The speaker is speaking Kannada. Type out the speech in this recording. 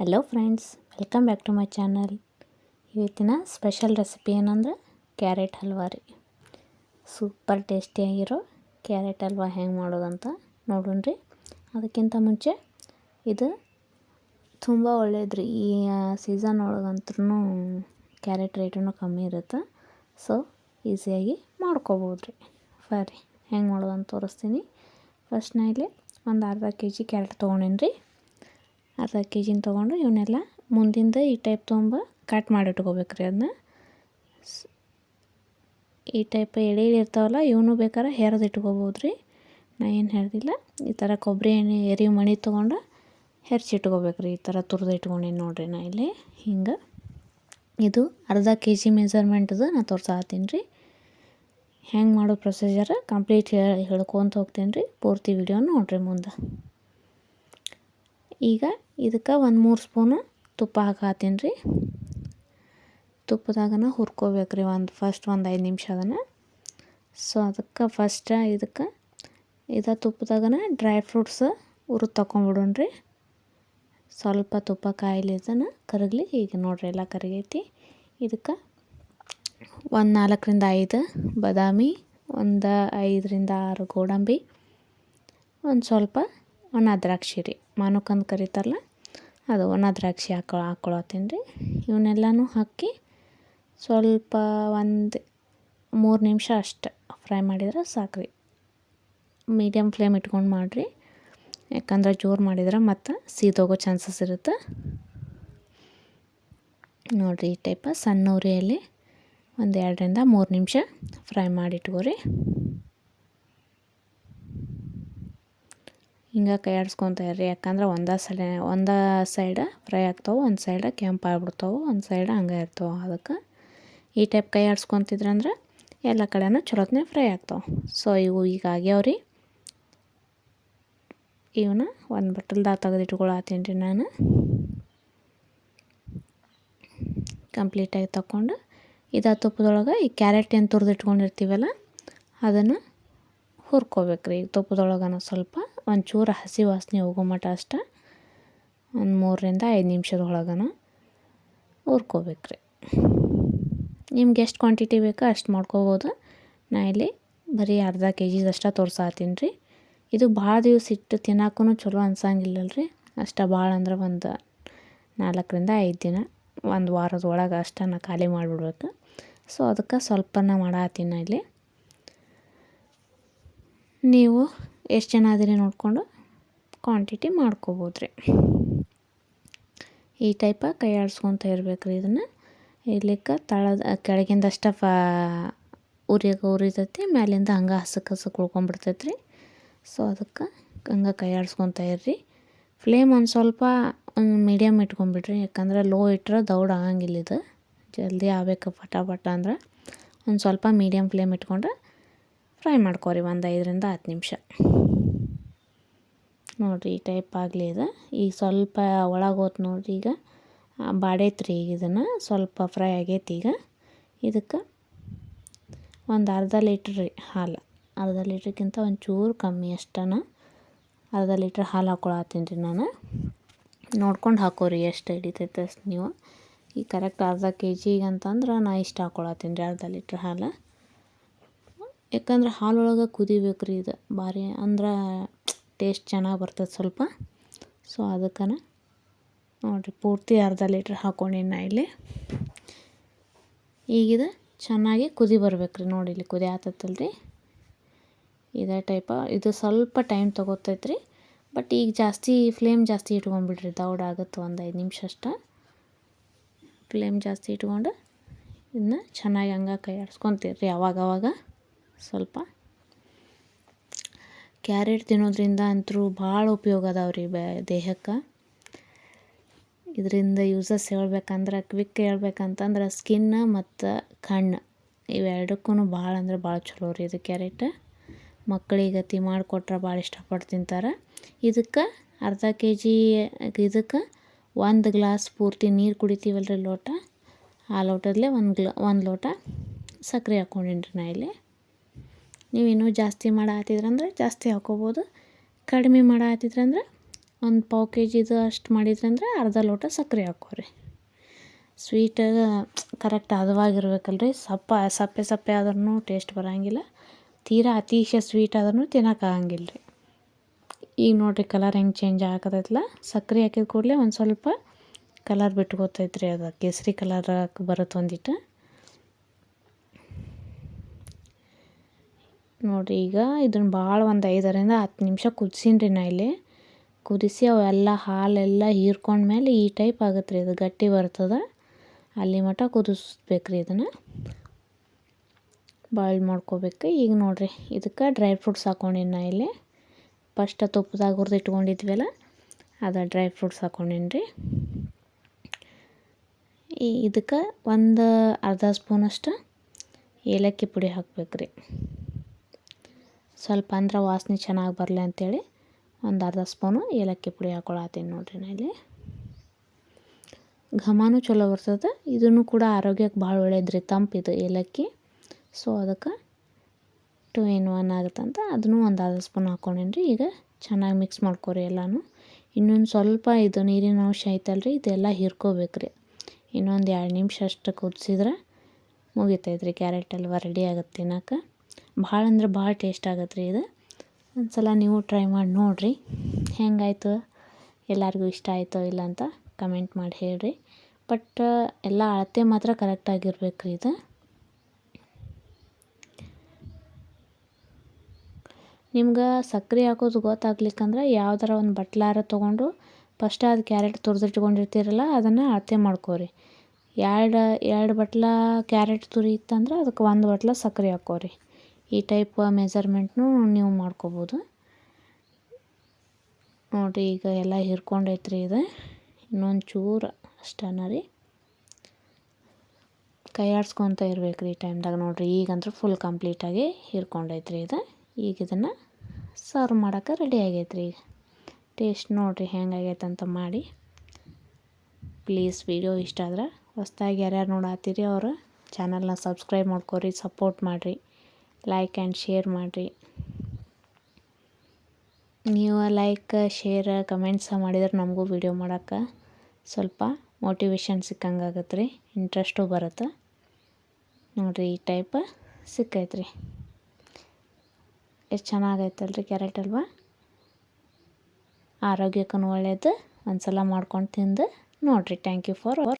Hello friends welcome back to my channel ಇವತ್ತಿನ ಸ್ಪೆಷಲ್ ರೆಸಿಪಿ ಏನಂದ್ರೆ ಕ್ಯಾರೆಟ್ ಹಲ್ವಾ ರೀ. ಸೂಪರ್ ಟೇಸ್ಟಿಯಾಗಿರೋ ಕ್ಯಾರೆಟ್ ಹಲ್ವಾ ಹೆಂಗೆ ಮಾಡೋದಂತ ನೋಡೋಣ ರೀ. ಅದಕ್ಕಿಂತ ಮುಂಚೆ ಇದು ತುಂಬ ಒಳ್ಳೇದು ರೀ. ಈ ಸೀಸನ್ ಒಳಗಂತೂ ಕ್ಯಾರೆಟ್ ರೇಟೂ ಕಮ್ಮಿ ಇರುತ್ತೆ. ಸೊ ಈಸಿಯಾಗಿ ಮಾಡ್ಕೋಬೋದು ರೀ. ಸರಿ ಹೆಂಗೆ ಮಾಡೋದಂತ ತೋರಿಸ್ತೀನಿ. ಫಸ್ಟ್ ಇಲ್ಲಿ ಒಂದು ಅರ್ಧ ಕೆ ಜಿ ಕ್ಯಾರೆಟ್ ತೊಗೊಂಡೇನಿ ರೀ. ಅರ್ಧ ಕೆ ಜಿನ ತೊಗೊಂಡು ಇವನ್ನೆಲ್ಲ ಮುಂದಿಂದ ಈ ಟೈಪ್ ತೊಗೊಂಬ ಕಟ್ ಮಾಡಿ ಇಟ್ಕೋಬೇಕು ರೀ ಅದನ್ನ. ಈ ಟೈಪ್ ಎಳೆ ಎಳೆ ಇರ್ತಾವಲ್ಲ, ಇವನು ಬೇಕಾದ್ರೆ ಹೆರ್ದು ಇಟ್ಕೋಬೋದು ರೀ. ನಾ ಏನು ಹೇಳ್ದಿಲ್ಲ, ಈ ಥರ ಕೊಬ್ಬರಿ ಎಣ್ಣೆ ಎರಿ ಮಣಿ ತೊಗೊಂಡು ಹೆರ್ಚಿ ಇಟ್ಕೋಬೇಕು ರೀ, ಈ ಥರ ತುರಿದು ಇಟ್ಕೊಂಡೀನಿ ನೋಡಿರಿ ನಾ ಇಲ್ಲಿ. ಹಿಂಗೆ. ಇದು ಅರ್ಧ ಕೆ ಜಿ ಮೆಜರ್ಮೆಂಟ್ದು ನಾ ತೋರ್ಸಾತೀನಿ ರೀ. ಹೆಂಗೆ ಮಾಡೋ ಪ್ರೊಸೀಜರ್ ಕಂಪ್ಲೀಟ್ ಹೇಳಿ ಹೇಳ್ಕೊತ ಹೋಗ್ತೀನಿ ರೀ ಪೂರ್ತಿ ವಿಡಿಯೋ ನೋಡಿರಿ ಮುಂದೆ. ಈಗ ಇದಕ್ಕೆ ಒಂದು ಮೂರು ಸ್ಪೂನು ತುಪ್ಪ ಹಾಕತ್ತೀನಿ ರೀ. ತುಪ್ಪದಾಗನ ಹುರ್ಕೋಬೇಕು ರೀ ಒಂದು ಫಸ್ಟ್ ಒಂದು ಐದು ನಿಮಿಷ ಅದನ್ನು. ಸೊ ಅದಕ್ಕೆ ಫಸ್ಟ್ ಇದಕ್ಕೆ ಇದು ತುಪ್ಪದಾಗನ ಡ್ರೈ ಫ್ರೂಟ್ಸ್ ಹುರಿದು ತೊಗೊಂಬಿಡೋಣ ರೀ. ಸ್ವಲ್ಪ ತುಪ್ಪ ಕಾಯಿಲೆ ಇದನ್ನು ಕರಗಲಿ, ಈಗ ನೋಡ್ರಿ ಎಲ್ಲ ಕರಗೈತಿ. ಇದಕ್ಕೆ ಒಂದು ನಾಲ್ಕರಿಂದ ಐದು ಬಾದಾಮಿ, ಒಂದು ಐದರಿಂದ ಆರು ಗೋಡಂಬಿ, ಒಂದು ಸ್ವಲ್ಪ ಒಣ ದ್ರಾಕ್ಷಿ ರೀ. ಮಾನುಕಂದು ಕರಿತಾರಲ್ಲ? ಅದು ಒಣ ದ್ರಾಕ್ಷಿ ಹಾಕೊ ಹಾಕೊಳತ್ತೀನಿ ರೀ. ಇವನ್ನೆಲ್ಲನೂ ಹಾಕಿ ಸ್ವಲ್ಪ ಒಂದು ಮೂರು ನಿಮಿಷ ಅಷ್ಟೆ ಫ್ರೈ ಮಾಡಿದ್ರೆ ಸಾಕು ರೀ ಮೀಡಿಯಮ್ ಫ್ಲೇಮ್ ಇಟ್ಕೊಂಡು ಮಾಡಿರಿ. ಯಾಕಂದ್ರೆ ಜೋರು ಮಾಡಿದ್ರೆ ಮತ್ತು ಸೀದೋಗೋ ಚಾನ್ಸಸ್ ಇರುತ್ತೆ. ನೋಡಿರಿ ಈ ಟೈಪ ಸಣ್ಣ ಉರಿಯಲ್ಲಿ ಒಂದು ಎರಡರಿಂದ ಮೂರು ನಿಮಿಷ ಫ್ರೈ ಮಾಡಿ ಹಿಂಗೆ ಕೈ ಆಡಿಸ್ಕೊತ ಇರ್ರಿ. ಯಾಕಂದ್ರೆ ಒಂದೇ ಸಲ, ಒಂದೇ ಸೈಡ ಫ್ರೈ ಆಗ್ತಾವೆ, ಒಂದು ಸೈಡ ಕೆಂಪು ಆಗ್ಬಿಡ್ತಾವೆ, ಒಂದು ಸೈಡ ಹಂಗೆ ಇರ್ತಾವೆ. ಅದಕ್ಕೆ ಈ ಟೈಪ್ ಕೈ ಆಡಿಸ್ಕೊತಿದ್ರಂದ್ರೆ ಎಲ್ಲ ಕಡೆನೂ ಚಲೋತ್ನೇ ಫ್ರೈ ಆಗ್ತಾವೆ. ಸೊ ಇವು ಈಗ ಆಗ್ಯಾವ್ರಿ ಇವನ್ನ ಒಂದು ಬಟ್ಟಲ್ದಾಗ ತೆಗೆದಿಟ್ಕೊಳತ್ತೀನಿ ರೀ ನಾನು. ಕಂಪ್ಲೀಟಾಗಿ ತಗೊಂಡು ಇದು ತುಪ್ಪದೊಳಗೆ ಈ ಕ್ಯಾರೆಟ್ ಏನು ತುರಿದಿಟ್ಕೊಂಡಿರ್ತೀವಲ್ಲ ಅದನ್ನು ಹುರ್ಕೋಬೇಕು ರೀ ತುಪ್ಪದೊಳಗನ ಸ್ವಲ್ಪ ಒಂಚೂರು ಹಸಿ ವಾಸನೆ ಹೋಗೋ ಮಟ್ಟ ಅಷ್ಟೆ. ಒಂದು ಮೂರರಿಂದ ಐದು ನಿಮಿಷದೊಳಗನ ಹುರ್ಕೋಬೇಕು ರೀ ನಿಮ್ಗೆ ಎಷ್ಟು ಕ್ವಾಂಟಿಟಿ ಬೇಕೋ ಅಷ್ಟು ಮಾಡ್ಕೋಬೋದು. ನಾ ಇಲ್ಲಿ ಬರೀ ಅರ್ಧ ಕೆ ಜಿದಷ್ಟು ತೋರ್ಸಾತೀನಿ ರೀ ಇದು ಭಾಳ ದಿವಸ ಇಟ್ಟು ತಿನ್ನೋಕ್ಕೂ ಚಲೋ ಅನ್ಸಂಗಿಲ್ಲಲ್ಲ ರೀ ಅಷ್ಟು ಭಾಳ ಅಂದ್ರೆ ಒಂದು ನಾಲ್ಕರಿಂದ ಐದು ದಿನ, ಒಂದು ವಾರದ ಒಳಗೆ ಅಷ್ಟನ್ನು ಖಾಲಿ ಮಾಡಿಬಿಡ್ಬೇಕು. ಸೊ ಅದಕ್ಕೆ ಸ್ವಲ್ಪನ ಮಾಡತ್ತೀನಿ ಇಲ್ಲಿ. ನೀವು ಎಷ್ಟು ಜನ ಅದೀರಿ ನೋಡಿಕೊಂಡು ಕ್ವಾಂಟಿಟಿ ಮಾಡ್ಕೋಬೋದು ರೀ ಈ ಟೈಪ ಕೈ ಆಡಿಸ್ಕೊತ ಇರ್ಬೇಕು ರೀ ಇದನ್ನು. ಇರ್ಲಿಕ್ಕೆ ತಳದ ಕೆಳಗಿಂದಷ್ಟ ಫಾ ಉರಿಯಾಗ ಉರಿತೈತಿ, ಮ್ಯಾಲಿಂದ ಹಂಗೆ ಹಸಕ್ಕೆ ಹಸಕ್ಕೆ ಉಳ್ಕೊಂಬಿಡ್ತೈತೆ ರೀ ಸೊ ಅದಕ್ಕೆ ಹಂಗೆ ಕೈ ಆಡಿಸ್ಕೊತ ಇರ್ರಿ. ಫ್ಲೇಮ್ ಒಂದು ಸ್ವಲ್ಪ ಒಂದು ಮೀಡಿಯಮ್ ಇಟ್ಕೊಂಬಿಡ್ರಿ ಯಾಕಂದ್ರೆ ಲೋ ಇಟ್ಟರೆ ದೌಡ್ ಆಗಂಗಿಲ್ಲ ಇದು. ಜಲ್ದಿ ಆಗ್ಬೇಕು ಪಟ ಪಟ ಅಂದ್ರೆ. ಒಂದು ಸ್ವಲ್ಪ ಮೀಡಿಯಮ್ ಫ್ಲೇಮ್ ಇಟ್ಕೊಂಡ್ರೆ ಫ್ರೈ ಮಾಡ್ಕೊರಿ ಒಂದು ಐದರಿಂದ ಹತ್ತು ನಿಮಿಷ. ನೋಡಿರಿ ಈ ಟೈಪ್ ಆಗಲಿ ಇದು. ಈಗ ಸ್ವಲ್ಪ ಒಳಗೆ ಹೋತ್ ನೋಡಿರಿ ಈಗ. ಬಾಡೈತ್ರಿ ಈಗ ಇದನ್ನು. ಸ್ವಲ್ಪ ಫ್ರೈ ಆಗೈತಿ ಈಗ. ಇದಕ್ಕೆ ಒಂದು ಅರ್ಧ ಲೀಟ್ರ್ ರೀ ಹಾಲು. ಅರ್ಧ ಲೀಟ್ರ್ಗಿಂತ ಒಂಚೂರು ಕಮ್ಮಿ ಅಷ್ಟನ. ಅರ್ಧ ಲೀಟ್ರ್ ಹಾಲು ಹಾಕ್ಕೊಳತ್ತೀನಿ ರೀ ನಾನು. ನೋಡ್ಕೊಂಡು ಹಾಕೋರಿ ಎಷ್ಟು ಹಿಡಿತೈತೆ ಅಷ್ಟು ನೀವು. ಈಗ ಕರೆಕ್ಟ್ ಅರ್ಧ ಕೆ ಜಿಗೆ ಅಂತಂದ್ರೆ ನಾ ಇಷ್ಟು ಹಾಕ್ಕೊಳತ್ತೀನಿ ರೀ ಅರ್ಧ ಲೀಟ್ರ್ ಹಾಲು. ಯಾಕಂದ್ರೆ ಹಾಲೊಳಗೆ ಕುದಿಬೇಕು ರೀ ಇದು ಭಾರಿ ಅಂದ್ರೆ ಟೇಸ್ಟ್ ಚೆನ್ನಾಗಿ ಬರ್ತದೆ ಸ್ವಲ್ಪ. ಸೊ ಅದಕ್ಕನ ನೋಡಿರಿ, ಪೂರ್ತಿ ಅರ್ಧ ಲೀಟ್ರ್ ಹಾಕ್ಕೊಂಡಿನ ನಾ ಇಲ್ಲಿ. ಈಗಿದು ಚೆನ್ನಾಗಿ ಕುದಿ ಬರ್ಬೇಕು ರೀ ನೋಡಿ ಇಲ್ಲಿ, ಕುದಿ ಆತತ್ತಲ್ರಿ. ಇದೇ ಟೈಪ ಇದು ಸ್ವಲ್ಪ ಟೈಮ್ ತೊಗೋತೈತೆ ರೀ ಬಟ್ ಈಗ ಜಾಸ್ತಿ ಫ್ಲೇಮ್ ಜಾಸ್ತಿ ಇಟ್ಕೊಂಡ್ಬಿಡ್ರಿ, ದೌಡ್ ಆಗುತ್ತೆ ಒಂದು ಐದು ನಿಮಿಷ ಅಷ್ಟ. ಫ್ಲೇಮ್ ಜಾಸ್ತಿ ಇಟ್ಕೊಂಡು ಇದನ್ನ ಚೆನ್ನಾಗಿ ಹಂಗೆ ಕೈ ಆಡಿಸ್ಕೊತೀರಿ ಅವಾಗವಾಗ. ಸ್ವಲ್ಪ. ಕ್ಯಾರೆಟ್ ತಿನ್ನೋದ್ರಿಂದ ಅಂತೂ ಭಾಳ ಉಪಯೋಗ ಅದಾವೆ ರೀ ಬ, ದೇಹಕ್ಕೆ. ಇದರಿಂದ ಯೂಸಸ್ ಹೇಳ್ಬೇಕಂದ್ರೆ, ಕ್ವಿಕ್ ಹೇಳ್ಬೇಕಂತಂದ್ರೆ ಸ್ಕಿನ್ ಮತ್ತು ಕಣ್ಣು ಇವೆರಡಕ್ಕೂ ಭಾಳ ಅಂದ್ರೆ ಭಾಳ ಚಲೋ ರೀ ಇದು ಕ್ಯಾರೆಟ್. ಮಕ್ಕಳಿಗೆ ಅತಿ ಮಾಡಿಕೊಟ್ರೆ ಭಾಳ ಇಷ್ಟಪಟ್ಟು ತಿಂತಾರೆ. ಇದಕ್ಕೆ ಅರ್ಧ ಕೆ ಜಿ ಇದಕ್ಕೆ ಒಂದು ಗ್ಲಾಸ್ ಪೂರ್ತಿ ನೀರು ಕುಡಿತೀವಲ್ರಿ ಲೋಟ. ಆ ಲೋಟದಲ್ಲೇ ಒಂದು ಗ್ಲಾ, ಒಂದು ಲೋಟ ಸಕ್ಕರೆ ಹಾಕ್ಕೊಂಡಿನಿ ರೀ ನಾ ಇಲ್ಲಿ. ನೀವು ಇನ್ನೂ ಜಾಸ್ತಿ ಮಾಡಾತಿದ್ರಂದ್ರೆ ಜಾಸ್ತಿ ಹಾಕ್ಕೋಬೋದು ಕಡಿಮೆ ಮಾಡಾತಿದ್ರಂದ್ರೆ ಒಂದು ಪಾವು ಕೆ ಜಿದು ಅಷ್ಟು ಮಾಡಿದ್ರಂದ್ರೆ ಅರ್ಧ ಲೋಟ ಸಕ್ಕರೆ ಹಾಕೋರಿ. ಸ್ವೀಟ್ ಕರೆಕ್ಟ್ ಹದವಾಗಿರ್ಬೇಕಲ್ರಿ. ಸಪ್ಪ, ಸಪ್ಪೆ ಸಪ್ಪೆ ಆದ್ರೂ ಟೇಸ್ಟ್ ಬರೋಂಗಿಲ್ಲ. ತೀರಾ ಅತಿಶಯ ಸ್ವೀಟ್ ಆದ್ರೂ ತಿನ್ನೋಕ್ಕಾಗಂಗಿಲ್ಲ ರೀ ಈಗ ನೋಡಿರಿ ಕಲರ್ ಹೆಂಗೆ ಚೇಂಜ್ ಆಗತ್ತಲ್ಲ ಸಕ್ಕರೆ ಹಾಕಿದ ಕೂಡಲೇ ಒಂದು ಸ್ವಲ್ಪ ಕಲರ್ ಬಿಟ್ಕೋತೈತ್ರಿ ಅದು. ಕೇಸರಿ ಕಲರ್ ಬರುತ್ತೆ ಒಂದಿಟ್ಟು ನೋಡಿರಿ, ಈಗ ಇದನ್ನು ಭಾಳ ಒಂದು ಐದರಿಂದ ಹತ್ತು ನಿಮಿಷ ಕುದಿಸೀನಿ ರೀ ನಾ ಇಲ್ಲಿ. ಕುದಿಸಿ ಅವೆಲ್ಲ ಹಾಲೆಲ್ಲ ಹೀರ್ಕೊಂಡ್ಮೇಲೆ ಈ ಟೈಪ್ ಆಗುತ್ತೆ ರೀ ಇದು, ಗಟ್ಟಿ ಬರ್ತದೆ. ಅಲ್ಲಿ ಮಟ್ಟ ಕುದಿಸ್ಬೇಕು ರೀ ಇದನ್ನು. ಬಾಯ್ಲ್ ಮಾಡ್ಕೋಬೇಕು. ಈಗ ನೋಡಿರಿ, ಇದಕ್ಕೆ ಡ್ರೈ ಫ್ರೂಟ್ಸ್ ಹಾಕ್ಕೊಂಡಿನಿ ನಾ ಇಲ್ಲಿ. ಫಸ್ಟ್ ತುಪ್ಪದಾಗ ಹುರಿದು ಇಟ್ಕೊಂಡಿದ್ವಲ್ಲ, ಅದು ಡ್ರೈ ಫ್ರೂಟ್ಸ್ ಹಾಕ್ಕೊಂಡೀನಿ ರೀ ಈ ಇದಕ್ಕೆ ಒಂದು ಅರ್ಧ ಸ್ಪೂನಷ್ಟು ಏಲಕ್ಕಿ ಪುಡಿ ಹಾಕ್ಬೇಕು ರೀ ಸ್ವಲ್ಪ ಅಂದ್ರೆ ವಾಸನೆ ಚೆನ್ನಾಗಿ ಬರಲಿ ಅಂಥೇಳಿ ಒಂದು ಅರ್ಧ ಸ್ಪೂನು ಏಲಕ್ಕಿ ಪುಡಿ ಹಾಕ್ಕೊಳತ್ತೀನಿ ನೋಡಿರಿ ನಾ ಇಲ್ಲಿ. ಘಮನೂ ಚಲೋ ಬರ್ತದೆ. ಇದನ್ನು ಕೂಡ ಆರೋಗ್ಯಕ್ಕೆ ಭಾಳ ಒಳ್ಳೇದು ತಂಪಿದು ಏಲಕ್ಕಿ. ಸೊ ಅದಕ್ಕೆ ಟು ಇನ್ ಒನ್ ಆಗುತ್ತಂತ ಅದನ್ನು ಒಂದು ಅರ್ಧ ಸ್ಪೂನ್ ಹಾಕ್ಕೊಂಡೇನಿ ಈಗ ಚೆನ್ನಾಗಿ ಮಿಕ್ಸ್ ಮಾಡ್ಕೊರಿ ಎಲ್ಲನೂ. ಇನ್ನೊಂದು ಸ್ವಲ್ಪ ಇದು ನೀರಿನ ಅಂಶ ಐತಲ್ರಿ, ಇದೆಲ್ಲ ಹೀರ್ಕೋಬೇಕು ರೀ ಇನ್ನೊಂದು ಎರಡು ನಿಮಿಷ ಅಷ್ಟು ಕುದಿಸಿದ್ರೆ ಮುಗಿತೈತೆ ರೀ ಕ್ಯಾರೆಟ್ ಹಲ್ವ ರೆಡಿ ಆಗುತ್ತೆ ತಿನ್ನೋಕೆ. ಭಾಳ ಅಂದ್ರೆ ಭಾಳ ಟೇಸ್ಟ್ ಆಗತ್ತೆ ರೀ ಇದು. ಒಂದು ಸಲ ನೀವು ಟ್ರೈ ಮಾಡಿ ನೋಡಿರಿ. ಹೆಂಗಾಯ್ತು? ಎಲ್ಲರಿಗೂ ಇಷ್ಟ ಆಯಿತೋ ಇಲ್ಲ ಅಂತ ಕಮೆಂಟ್ ಮಾಡಿ ಹೇಳಿರಿ. ಬಟ್ ಎಲ್ಲ ಅಳತೆ ಮಾತ್ರ ಕರೆಕ್ಟಾಗಿರ್ಬೇಕು ರೀ ಇದು. ನಿಮ್ಗೆ ಸಕ್ಕರೆ ಹಾಕೋದು ಗೊತ್ತಾಗ್ಲಿಕ್ಕಂದ್ರೆ ಯಾವ್ದಾರ ಒಂದು ಬಟ್ಲಾರ ತೊಗೊಂಡು ಫಸ್ಟ್ ಅದು ಕ್ಯಾರೆಟ್ ತುರಿದಿಟ್ಕೊಂಡಿರ್ತೀರಲ್ಲ, ಅದನ್ನು ಅಳತೆ ಮಾಡ್ಕೋರಿ. ಎರಡು ಎರಡು ಬಟ್ಲ ಕ್ಯಾರೆಟ್ ತುರಿ ಇತ್ತಂದ್ರೆ ಅದಕ್ಕೆ ಒಂದು ಬಟ್ಲ ಸಕ್ಕರೆ ಹಾಕೋರಿ. ಈ ಟೈಪ್ ಮೆಸರ್ಮೆಂಟ್ನು ನೀವು ಮಾಡ್ಕೋಬೋದು. ನೋಡಿರಿ ಈಗ ಎಲ್ಲ ಹಿರ್ಕೊಂಡೈತ್ರಿ ಇದು. ಇನ್ನೊಂದು ಚೂರು ಅಷ್ಟನ ರೀ. ಕೈ ಆಡ್ಸ್ಕೊತ ಇರ್ಬೇಕು ರೀ ಟೈಮ್ದಾಗ ನೋಡಿರಿ. ಈಗಂದ್ರೆ ಫುಲ್ ಕಂಪ್ಲೀಟಾಗಿ ಹಿರ್ಕೊಂಡೈತ್ರಿ ಇದು. ಈಗ ಇದನ್ನು ಸರ್ವ್ ಮಾಡೋಕೆ ರೆಡಿ ಆಗೈತೆ ಈಗ. ಟೇಸ್ಟ್ ನೋಡಿರಿ ಅಂತ ಮಾಡಿ. ಪ್ಲೀಸ್ ವಿಡಿಯೋ ಇಷ್ಟ ಆದ್ರೆ ಹೊಸ್ದಾಗಿ ಯಾರ್ಯಾರು ನೋಡತ್ತೀರಿ ಅವರು ಚಾನಲ್ನ ಸಬ್ಸ್ಕ್ರೈಬ್ ಮಾಡ್ಕೊರಿ ಸಪೋರ್ಟ್ ಮಾಡಿರಿ. ಲೈಕ್ ಆ್ಯಂಡ್ ಶೇರ್ ಮಾಡಿರಿ. ನೀವು ಲೈಕ್ ಶೇರ್ ಕಮೆಂಟ್ಸ ಮಾಡಿದ್ರೆ ನಮಗೂ ವಿಡಿಯೋ ಮಾಡೋಕ್ಕೆ ಸ್ವಲ್ಪ ಮೋಟಿವೇಶನ್ ಸಿಕ್ಕಂಗೆ ಆಗತ್ತೆ ರೀ ಇಂಟ್ರೆಸ್ಟು ಬರುತ್ತೆ. ನೋಡಿರಿ ಈ ಟೈಪ್ ಸಿಕ್ಕೈತೆ ರೀ ಎಷ್ಟು ಚೆನ್ನಾಗೈತಲ್ರಿ ಕ್ಯಾರೆಟ್ ಅಲ್ವಾ? ಆರೋಗ್ಯಕ್ಕೂ ಒಳ್ಳೆಯದು ಒಂದು ಸಲ ಮಾಡ್ಕೊಂಡು ತಿಂದು ನೋಡಿರಿ. Thank you for